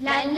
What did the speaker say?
来